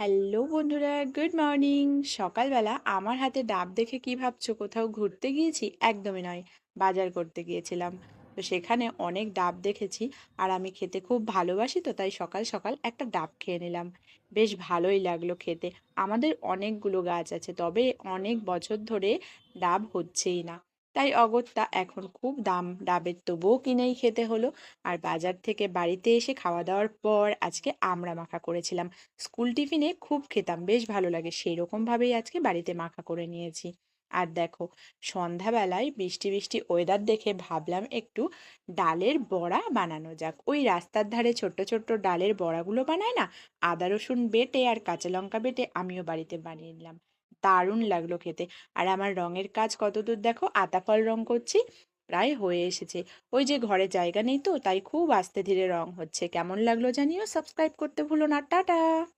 Hello বন্ধুরা, good morning. সকালবেলা আমার হাতে ডাব দেখে কি ভাবছ? কোথাও ঘুরতে গিয়েছি? একদমই নয়, বাজার করতে গিয়েছিলাম। তো সেখানে অনেক ডাব দেখেছি আর আমি খেতে খুব ভালোবাসি তো, তাই সকাল সকাল একটা ডাব খেয়ে নিলাম। বেশ ভালোই লাগল খেতে। আমাদের অনেকগুলো গাছ আছে, তবে অনেক বছর ধরে ডাব হচ্ছেই না। তাই অগত্যা এখন খুব দাম, ডাবের তবুও কিনেই খেতে হলো। আর বাজার থেকে বাড়িতে এসে খাওয়া দাওয়ার পর আজকে আমরা মাখা করেছিলাম। স্কুল টিফিনে খুব খেতাম, বেশ ভালো লাগে। সেই রকমভাবেই আজকে বাড়িতে মাখা করে নিয়েছি। আর দেখো, সন্ধ্যাবেলায় বৃষ্টি বৃষ্টি ওয়েদার দেখে ভাবলাম একটু ডালের বড়া বানানো যাক। ওই রাস্তার ধারে ছোট্ট ছোট্ট ডালের বড়াগুলো বানায় না? আদা, রসুন বেটে আর কাঁচা লঙ্কা বেটে আমিও বাড়িতে বানিয়ে নিলাম। দারুণ লাগল খেতে। আর আমার রঙের কাজ কতদূর দেখো আতা ফল রং করছি, প্রায় হয়ে এসেছে। ওই যে ঘরে জায়গা নেই তো, তাই খুব আস্তে ধীরে রং হচ্ছে। কেমন লাগল জানিও, সাবস্ক্রাইব করতে ভুলো না, টাটা!